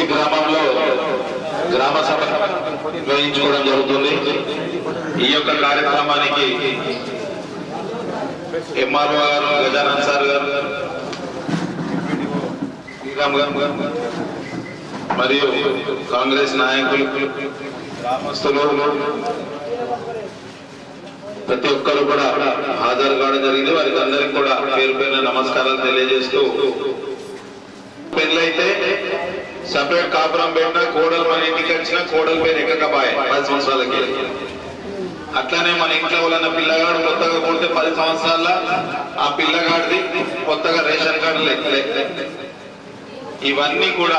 ఈ గ్రామంలో గ్రామ సభ నిర్వహించుకోవడం జరుగుతుంది. ఈ యొక్క కార్యక్రమానికి ఎంఆర్ఓ గారు గజానన్ సార్ గారు శ్రీరామ్ గారు మరియు కాంగ్రెస్ నాయకులు గ్రామస్తులు ప్రతి ఒక్కరు కూడా హాజరు కావడం జరిగింది. వారికి అందరికి కూడా పేరు పేరున నమస్కారాలు తెలియజేస్తూ పెళ్ళైతే సపరేట్ కాపురం పెట్టినా కోడలు మన ఇంటికి వచ్చినా కోడలు పేరు ఎక్కకపాయే పది సంవత్సరాలకి. అట్లానే మన ఇంట్లో ఉన్న పిల్లగాడు కొత్తగా కొడితే పది సంవత్సరాల ఆ పిల్లగాడిది కొత్తగా రేషన్ కార్డు లెక్కలే ఇవన్నీ కూడా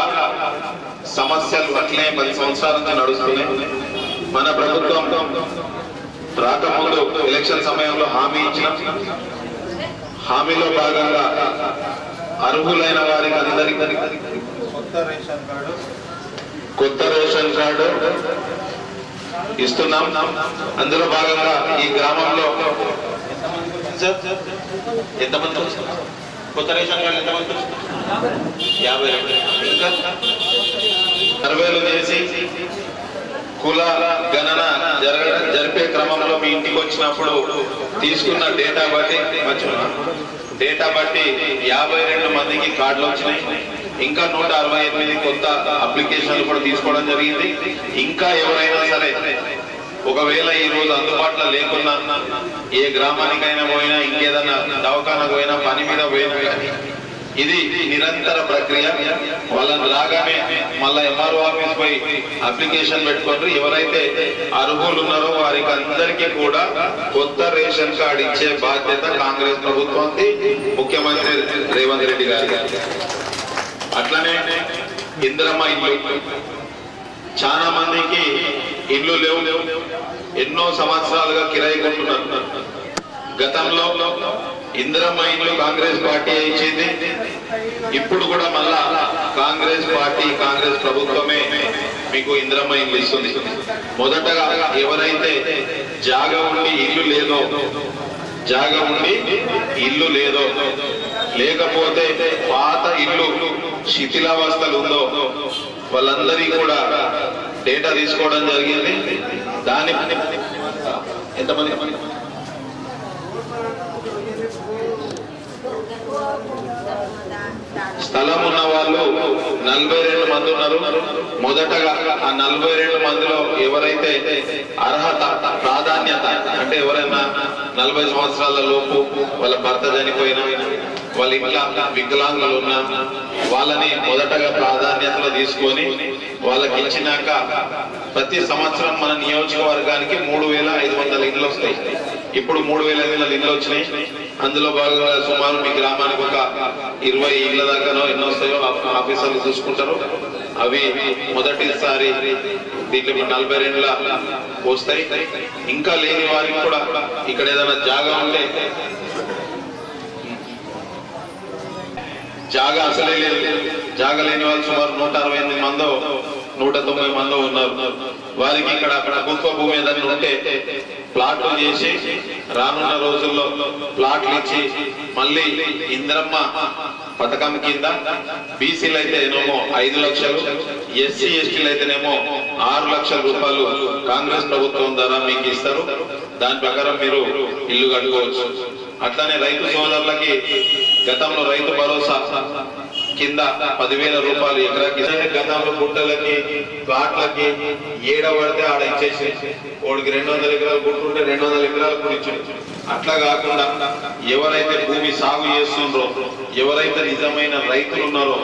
సమస్యలు అట్లే పది సంవత్సరాల నుంచి నడుస్తున్నాయి. మన ప్రభుత్వం రాకముందు ఎలక్షన్ సమయంలో హామీ ఇచ్చిన హామీలో భాగంగా అర్హులైన వారికి అందరికీ కొత్త రేషన్ కార్డు. ఇస్తున్నాం. అందులో భాగంగా ఈ గ్రామంలో ఎంతమంది కొత్త రేషన్ కార్డు ఎంతమంది యాభై రెండు. ఇంకా సర్వేలు చేసి కుల గణన జరగ జరిపే క్రమంలో మీ ఇంటికి వచ్చినప్పుడు తీసుకున్న డేటా బట్టి మర్చిపోయినా డేటా బట్టి యాభై రెండు మందికి కార్డులు వచ్చినాయి. ఇంకా నూట అరవై ఎనిమిది కొత్త అప్లికేషన్లు కూడా తీసుకోవడం జరిగింది. ఇంకా ఎవరైనా సరే ఒకవేళ ఈ రోజు అందుబాటులో లేకున్నా ఏ గ్రామానికైనా పోయినా ఇంకేదన్నా దవాఖానకు పోయినా పని మీద పోయినా ఇది నిరంతర ప్రక్రియ. వాళ్ళని రాగానే మళ్ళా ఎంఆర్ఓ ఆఫీస్ పోయి అప్లికేషన్ పెట్టుకుంటారు ఎవరైతే అర్హులు ఉన్నారో వారికి అందరికీ కూడా కొత్త రేషన్ కార్డు ఇచ్చే బాధ్యత కాంగ్రెస్ ప్రభుత్వానికి ముఖ్యమంత్రి రేవంత్ రెడ్డి గారి. అట్లనే ఇందిరమ్మ ఇల్లు. చాలా మందికి ఇల్లు లేవు. లేవు ఎన్నో సంవత్సరాలుగా కిరాయి కొంటున్నారు గతంలో ఇందిరమ్మ ఇల్లు కాంగ్రెస్ పార్టీ ఇచ్చింది. ఇప్పుడు కూడా మళ్ళా కాంగ్రెస్ పార్టీ కాంగ్రెస్ ప్రభుత్వమే మీకు ఇందిరమ్మ ఇల్లు ఇస్తుంది. మొదటగా ఎవరైతే జాగా ఉండి ఇల్లు లేదో జాగా ఉండి ఇల్లు లేదో లేకపోతే పాత ఇల్లు శిథిలావస్థలు ఉందో వాళ్ళందరికీ కూడా డేటా తీసుకోవడం జరిగింది. దాని ఎంతమంది? స్థలం ఉన్న వాళ్ళు నలభై రెండు మంది ఉన్నారు. మొదటగా ఆ నలభై రెండు మందిలో ఎవరైతే అర్హత ప్రాధాన్యత అంటే ఎవరైనా నలభై సంవత్సరాల లోపు వాళ్ళ భర్త చనిపోయినా వాళ్ళ ఇంకా వికలాంగులు ఉన్నా వాళ్ళని మొదటగా ప్రాధాన్యతలో తీసుకొని వాళ్ళకి ఇచ్చినాక ప్రతి సంవత్సరం మన నియోజకవర్గానికి మూడు వేల ఐదు వందల ఇండ్లు వస్తాయి. ఇప్పుడు మూడు వేల ఐదు వందల ఇండ్లు వచ్చినాయి. అందులో భాగంగా సుమారు మీ గ్రామానికి ఒక ఇరవై ఇళ్ళ దాకానో ఎన్నో వస్తాయో ఆఫీసర్లు చూసుకుంటారు. అవి మొదటిసారి దీంట్లో నలభై రెండుల వస్తాయి. ఇంకా లేని వారికి కూడా ఇక్కడ ఏదైనా జాగా ఉంటే జాగా అసలే లేదు. జాగా లేని వాళ్ళు సుమారు నూట అరవై ఎనిమిది మందో నూట తొంభై మందో ఉన్నారు. వారికి ఇక్కడ అక్కడ కుక్క భూమి ఏదైనా ఉంటే ప్లాట్లు చేసి రానున్న రోజుల్లో ప్లాట్లు ఇచ్చి మళ్ళీ ఇంద్రమ్మ పథకం కింద బీసీలు అయితేనేమో ఐదు లక్షలు ఎస్సీ ఎస్టీలు అయితేనేమో ఆరు లక్షల రూపాయలు కాంగ్రెస్ ప్రభుత్వం ద్వారా మీకు ఇస్తారు. దాని ప్రకారం మీరు ఇల్లు కట్టుకోవచ్చు. అట్లానే రైతు సోదరులకి గతంలో రైతు భరోసా కింద పదివేల రూపాయలు ఎకరాకి గతంలో గుట్టలకి ప్లాట్లకి ఏడ పడితే ఆడ ఇచ్చేసి వాడికి రెండు వందల ఎకరాలు గుట్టు రెండు వందల ఎకరాలు కూడా అట్లా కాకుండా ఎవరైతే భూమి సాగు చేస్తుండ్రో ఎవరైతే నిజమైన రైతులు ఉన్నారో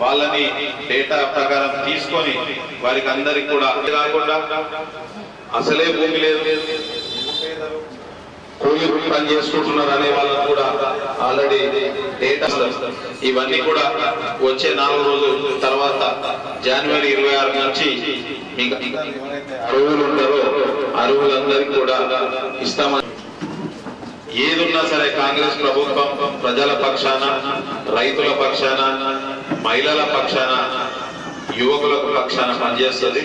వాళ్ళని డేటా ప్రకారం తీసుకొని వారికి అందరికి కూడా కాకుండా అసలే భూమి లేదు. కూలి పని చేసుకుంటున్నారు అనే వాళ్ళకు కూడా ఆల్రెడీ డేటా ఇవన్నీ కూడా వచ్చే నాలుగు రోజుల తర్వాత జనవరి ఇరవై ఆరు నుంచి అరువులు ఉంటారో అరువులందరికీ కూడా ఇస్తామని ఏదున్నా సరే కాంగ్రెస్ ప్రభుత్వం ప్రజల పక్షాన రైతుల పక్షాన మహిళల పక్షాన యువకులకు పక్షాన పనిచేస్తుంది.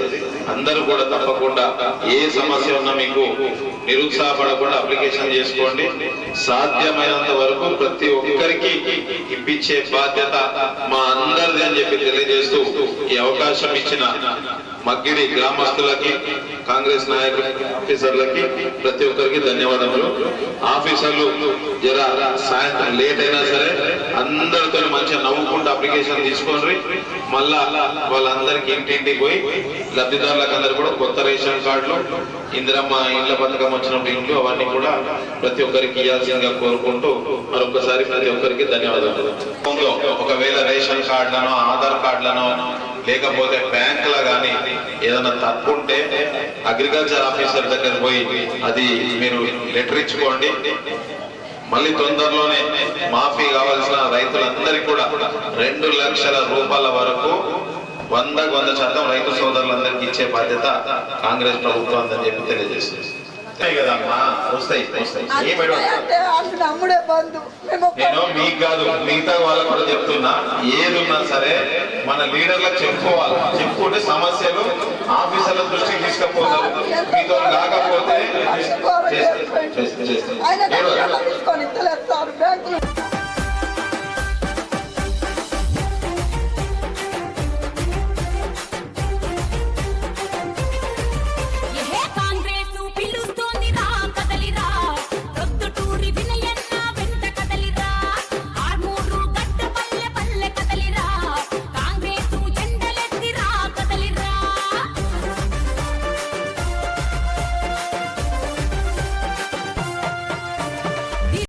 అందరూ కూడా తప్పకుండా ఏ సమస్య ఉన్నా మీకు నిరుత్సాహపడకుండా అప్లికేషన్ చేసుకోండి. సాధ్యమైనంత వరకు ప్రతి ఒక్కరికి ఇప్పించే బాధ్యత మా అందరిది అని చెప్పి తెలియజేస్తూ ఈ అవకాశం ఇచ్చిన మగ్గిడి గ్రామస్తులకి కాంగ్రెస్ నాయకులకి ఆఫీసర్లకి ప్రతి ఒక్కరికి ధన్యవాదములు. ఆఫీసర్లు జర సాయంత్రం లేట్ అయినా సరే అందరితో మంచిగా నవ్వుకుంటూ అప్లికేషన్ తీసుకోండి. మళ్ళా వాళ్ళందరికీ ఇంటింటికి పోయి లబ్ధిదారులకు అందరు కూడా కొత్త రేషన్ కార్డులు ఇందిరమ్మ ఇండ్ల పథకం వచ్చినప్పుడు ఇంట్లో అవన్నీ కూడా ప్రతి ఒక్కరికి ఇవ్వాల్సిందిగా కోరుకుంటూ మరొకసారి ప్రతి ఒక్కరికి ధన్యవాదాలు. ఒకవేళ రేషన్ కార్డులను ఆధార్ కార్డులను లేకపోతే బ్యాంకుల కానీ ఏదైనా తప్పు ఉంటే అగ్రికల్చర్ ఆఫీసర్ దగ్గర పోయి అది మీరు లెటర్ ఇచ్చుకోండి. మళ్ళీ తొందరలోనే మాఫీ కావాల్సిన రైతులందరికీ కూడా రెండు లక్షల రూపాయల వరకు వందకు వంద శాతం రైతు సోదరులందరికీ ఇచ్చే బాధ్యత కాంగ్రెస్ ప్రభుత్వం అని చెప్పి తెలియజేస్తుంది. నేను మీకు కాదు మిగతా వాళ్ళకు కూడా చెప్తున్నా. ఏది ఉన్నా సరే మన లీడర్లకు చెప్పుకోవాలి. చెప్పుకుంటే సమస్యలు ఆఫీసర్ల దృష్టికి తీసుకుపోతారు. మీతో కాకపోతే. ఆయన. తీసుకొని తెలియస్తారు బ్యాంకులు